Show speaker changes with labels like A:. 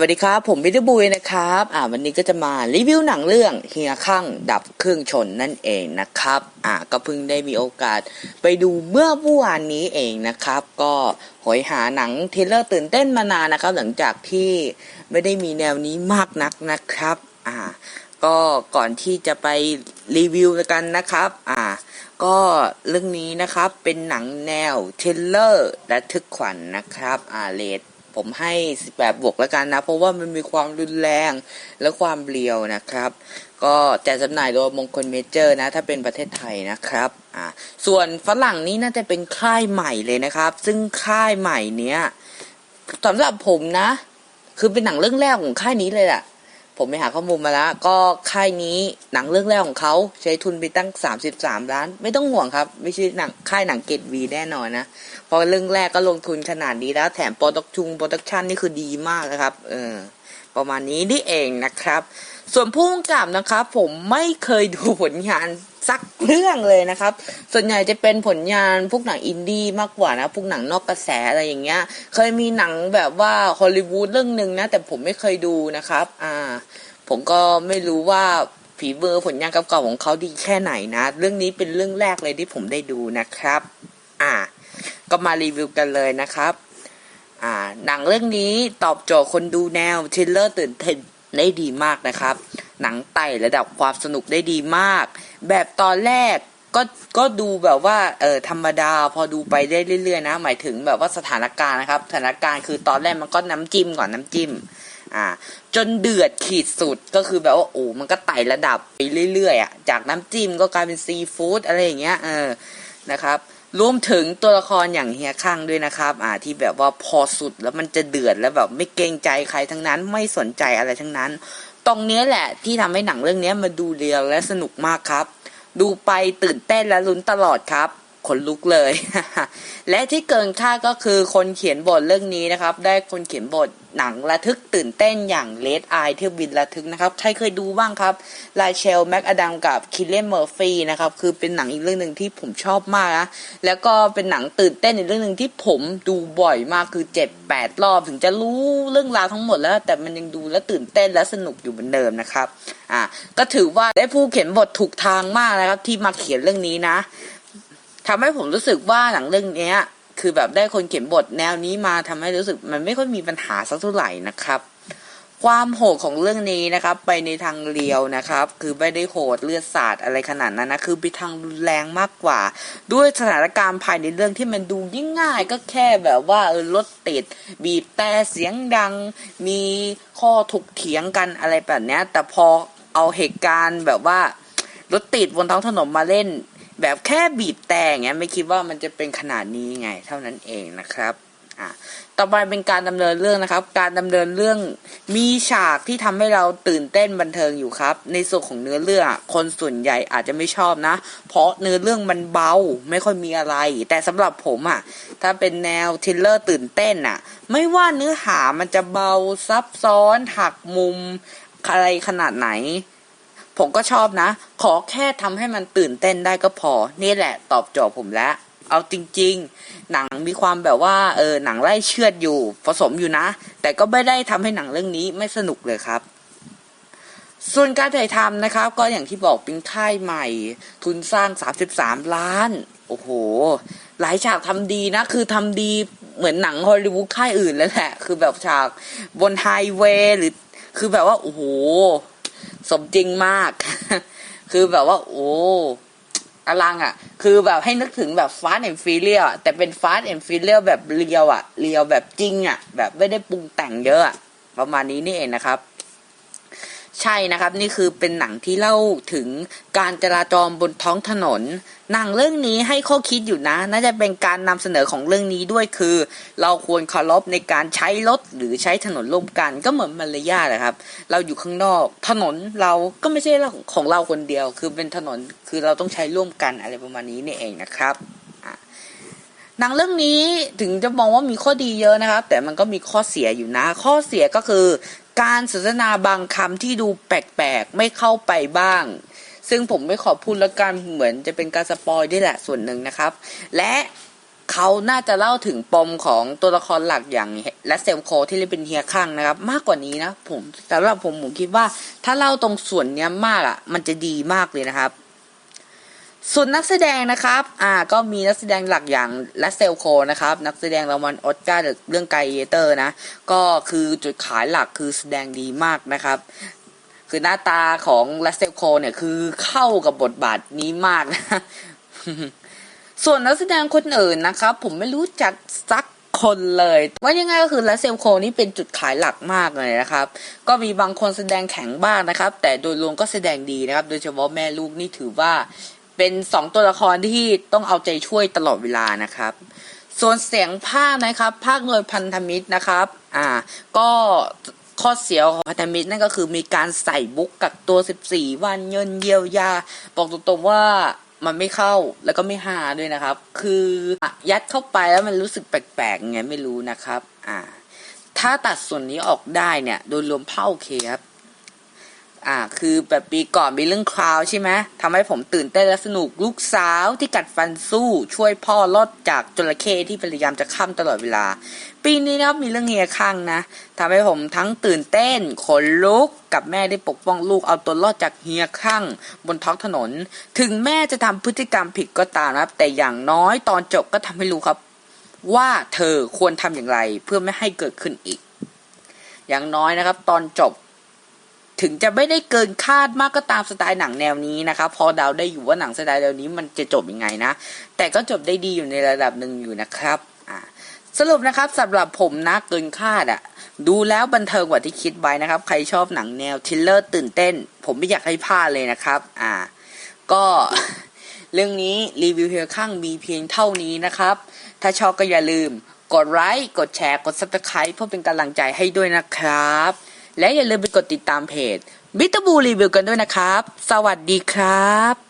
A: วัสดีครับ ผมวิทยบุยนะครับอ่าวันนี้ก็จะมารีวิวหนังเรื่องเฮียข้างดับเครื่องชนนั่นเองนะครับอ่าก็เพิ่งได้มีโอกาสไปดูเมื่อเมื่อวานนี้เองนะครับ ก็หอยหาหนังเทเลอร์ตื่นเต้นมานานนะครับ หลังจากที่ไม่ได้มีแนวนี้มากนักนะครับอ่าก็ก่อนที่จะไปรีวิวกันนะครับอ่าก็เรื่องนี้นะครับเป็นหนังแนวเทเลอร์และทึกขวัญนนะครับอ่าเลด ผมให้ 18 บวกแล้วกันนะ เพราะว่ามันมีความรุนแรงและความเรียวนะครับ ก็แจกจำหน่ายโดยมงคลเมเจอร์นะ ถ้าเป็นประเทศไทยนะครับอ่าส่วนฝรั่งนี้น่าจะเป็นค่ายใหม่เลยนะครับ ซึ่งค่ายใหม่เนี้ยสำหรับผมนะ คือเป็นหนังเรื่องแรกของค่ายนี้เลยแหละ ผมไปหาข้อมูลมาแล้ว ก็ค่ายนี้หนังเรื่องแรกของเขาใช้ทุนไปตั้ง 33 ล้าน ไม่ต้องห่วงครับ ไม่ใช่หนังค่ายหนังเกตวีแน่นอนนะเพราะเรื่องแรกก็ลงทุนขนาดนี้แล้วแถมโปรดักชุงโปรดักชันนี่คือดีมากนะครับ เออ ประมาณนี้นี่เองนะครับ ส่วนผู้กำกับนะครับ ผมไม่เคยดูผลงานสักเรื่องเลยนะครับ ส่วนใหญ่จะเป็นผลงานพวกหนังอินดี้มากกว่านะ พวกหนังนอกกระแสอะไรอย่างเงี้ย เคยมีหนังแบบว่าฮอลลีวูดเรื่องหนึ่งนะ แต่ผมไม่เคยดูนะครับ อ่า ผมก็ไม่รู้ว่าฝีมือร์ผลงานเก่าๆของเขาดีแค่ไหนนะ เรื่องนี้เป็นเรื่องแรกเลยที่ผมได้ดูนะครับ อ่า ก็มารีวิวกันเลยนะครับ อ่า หนังเรื่องนี้ตอบโจทย์คนดูแนวทริลเลอร์ตื่นเต้นได้ดีมากนะครับ หนังไต่ระดับความสนุกได้ดีมาก แบบตอนแรกก็ก็ดูแบบว่าเออธรรมดาพอดูไปได้เรื่อยๆนะ หมายถึงแบบว่าสถานการณ์นะครับ สถานการณ์คือตอนแรกมันก็น้ำจิ้มก่อนน้ำจิ้ม อ่า จนเดือดขีดสุดก็คือแบบว่าโอ้มันก็ไต่ระดับไปเรื่อยๆอะจากน้ำจิ้มก็กลายเป็นซีฟู้ดอะไรอย่างเงี้ยเออนะครับ รวมถึงตัวละครอย่างเฮียข้างด้วยนะครับ อ่าที่แบบว่าพอสุดแล้วมันจะเดือดแล้วแบบไม่เกรงใจใครทั้งนั้น ไม่สนใจอะไรทั้งนั้น ตรงเนี้ยแหละที่ทำให้หนังเรื่องนี้มาดูเรียวและสนุกมากครับ ดูไปตื่นเต้นและลุ้นตลอดครับ ขนลุกเลย และที่เกินคาดก็คือคนเขียนบทเรื่องนี้นะครับ ได้คนเขียนบทหนังระทึกตื่นเต้นอย่างเลดไอเที่ยวบินระทึกนะครับ ใครเคยดูบ้างครับลาเชลแม็กอดัมกับคิลเลนเมอร์ฟีนะครับ คือเป็นหนังอีกเรื่องหนึ่งที่ผมชอบมากนะ แล้วก็เป็นหนังตื่นเต้นอีกเรื่องหนึ่งที่ผมดูบ่อยมากคือเจ็ดแปดรอบถึงจะรู้เรื่องราวทั้งหมดแล้ว แต่มันยังดูแล้วตื่นเต้นและสนุกอยู่เหมือนเดิมนะครับอ่าก็ถือว่าได้ผู้เขียนบทถูกทางมากนะครับ ที่มาเขียนเรื่องนี้นะ ทำให้ผมรู้สึกว่าหนังเรื่องเนี้ย คือแบบได้คนเขียนบทแนวนี้มาทำให้รู้สึกมันไม่ค่อยมีปัญหาสักเท่าไหร่นะครับ ความโหดของเรื่องนี้นะครับ ไปในทางเรียวนะครับ คือไม่ได้โหดเลือดสาดอะไรขนาดนั้นนะคือไปทางรุนแรงมากกว่า ด้วยสถานการณ์ภายในเรื่องที่มันดูยิ่งง่ายก็แค่แบบว่าเออรถติด บีบแต่เสียงดัง มีข้อถกเถียงกันอะไรแบบนี้แต่พอเอาเหตุการณ์แบบว่ารถติดบนท้องถนนมาเล่น แบบแค่บีบแต่งเงี้ยไม่คิดว่ามันจะเป็นขนาดนี้ไง เท่านั้นเองนะครับอะต่อไปเป็นการดำเนินเรื่องนะครับ การดำเนินเรื่องมีฉากที่ทำให้เราตื่นเต้นบันเทิงอยู่ครับ ในส่วนของเนื้อเรื่องคนส่วนใหญ่อาจจะไม่ชอบนะ เพราะเนื้อเรื่องมันเบาไม่ค่อยมีอะไร แต่สำหรับผมอะถ้าเป็นแนวทิลเลอร์ตื่นเต้นอะ ไม่ว่าเนื้อหามันจะเบาซับซ้อนหักมุมอะไรขนาดไหน ผมก็ชอบนะ ขอแค่ทำให้มันตื่นเต้นได้ก็พอ นี่แหละตอบโจทย์ผมแล้ว เอาจริง ๆ หนังมีความแบบว่า เออหนังไล่เชือดอยู่ ผสมอยู่นะ แต่ก็ไม่ได้ทำให้หนังเรื่องนี้ไม่สนุกเลยครับส่วนการถ่ายทำนะครับ ก็อย่างที่บอกเป็นค่ายใหม่ ทุนสร้าง 33 ล้าน โอ้โห หลายฉากทำดีนะ คือทำดีเหมือนหนังฮอลลีวูดค่ายอื่นแล้วแหละ คือแบบฉากบนไฮเวย์หรือ คือแบบว่า โอ้โห สมจริงมาก คือแบบว่า โอ้อลังอะ คือแบบให้นึกถึงแบบฟาสต์แอนด์ฟิเลียแต่เป็นฟาสต์แอนด์ฟิเลียแบบเรียวอะ เรียวแบบจริงอะ แบบไม่ได้ปรุงแต่งเยอะอะประมาณนี้นี่เองนะครับ ใช่นะครับ นี่คือเป็นหนังที่เล่าถึงการจราจรบนท้องถนน หนังเรื่องนี้ให้ข้อคิดอยู่นะ น่าจะเป็นการนำเสนอของเรื่องนี้ด้วยคือ เราควรเคารพในการใช้รถหรือใช้ถนนร่วมกันก็เหมือนมารยาทนะครับ เราอยู่ข้างนอก ถนนเราก็ไม่ใช่ของเราคนเดียว คือเป็นถนนคือเราต้องใช้ร่วมกันอะไรประมาณนี้นี่เองนะครับ หนังเรื่องนี้ถึงจะมองว่ามีข้อดีเยอะนะครับ แต่มันก็มีข้อเสียอยู่นะ ข้อเสียก็คือการสนทนาบางคำที่ดูแปลกๆ ไม่เข้าไปบ้าง ซึ่งผมไม่ขอพูดล้วกันเหมือนจะเป็นการสปอยด้วยแหละส่วนหนึ่งนะครับ และเขาน่าจะเล่าถึงปมของตัวละครหลักอย่างและเซลโคที่เล่นเป็นเฮียข้างนะครับ มากกว่านี้นะผมสำหรับผมผมคิดว่า ถ้าเล่าตรงส่วนเนี้ยมากอะ มันจะดีมากเลยนะครับ ส่วนนักแสดงนะครับ อ่า ก็มีนักแสดงหลักอย่างและเซลโคนะครับ นักแสดงรางวัลออสการ์เรื่องไกเตอร์นะ ก็คือจุดขายหลักคือแสดงดีมากนะครับ คือหน้าตาของลัสเซลโคเนี่ยคือเข้ากับบทบาทนี้มากนะ ส่วนนักแสดงคนอื่นนะครับ ผมไม่รู้จักสักคนเลยว่ายังไงก็คือลัสเซลโคนี่เป็นจุดขายหลักมากเลยนะครับ ก็มีบางคนแสดงแข็งบ้างนะครับ แต่โดยรวมก็แสดงดีนะครับ โดยเฉพาะแม่ลูกนี่ถือว่า เป็นสองตัวละครที่ต้องเอาใจช่วยตลอดเวลานะครับ ส่วนเสียงภาคนะครับ ภาคโดยพันธมิตรนะครับ อ่า ก็ข้อเสียของพันธมิตรนั่นก็คือมีการใส่บุ๊กกักตัว 14 วันเงินเยียวยา บอกตรงๆว่ามันไม่เข้าแล้วก็ไม่หาด้วยนะครับ คือยัดเข้าไปแล้วมันรู้สึกแปลกๆไงไม่รู้นะครับ อ่า ถ้าตัดส่วนนี้ออกได้เนี่ย โดยรวมเผ่าโอเคครับ อ่า คือแบบปีก่อนมีเรื่องคราวใช่ไหมทำให้ผมตื่นเต้นและสนุกลูกสาวที่กัดฟันสู้ช่วยพ่อรอดจากจระเข้ที่พยายามจะข้ามตลอดเวลา ปีนี้นะครับมีเรื่องเฮียข้างนะทำให้ผมทั้งตื่นเต้นขนลุกกับแม่ได้ปกป้องลูกเอาตัวรอดจากเฮียข้างบนท้องถนน ถึงแม่จะทำพฤติกรรมผิดก็ตามนะครับ แต่อย่างน้อยตอนจบก็ทำให้รู้ครับ ว่าเธอควรทำอย่างไรเพื่อไม่ให้เกิดขึ้นอีก อย่างน้อยนะครับ ตอนจบ ถึงจะไม่ได้เกินคาดมากก็ตามสไตล์หนังแนวนี้นะครับพอเดาได้อยู่ว่าหนังสไตล์แนวนี้มันจะจบยังไงนะ แต่ก็จบได้ดีอยู่ในระดับหนึ่งอยู่นะครับสรุปนะครับสำหรับผมนะเกินคาดอะดูแล้วบันเทิงกว่าที่คิดไว้นะครับ ใครชอบหนังแนวทิลเลอร์ตื่นเต้น ผมไม่อยากให้พลาดเลยนะครับ อ่า ก็เรื่องนี้รีวิวเพียงข้างมีเพียงเท่านี้นะครับ ถ้าชอบก็อย่าลืม กดไลค์กดแชร์กด subscribe เพื่อเป็นกำลังใจให้ด้วยนะครับ และอย่าลืมไปกดติดตามเพจบิตบูรีวิวกันด้วยนะครับ สวัสดีครับ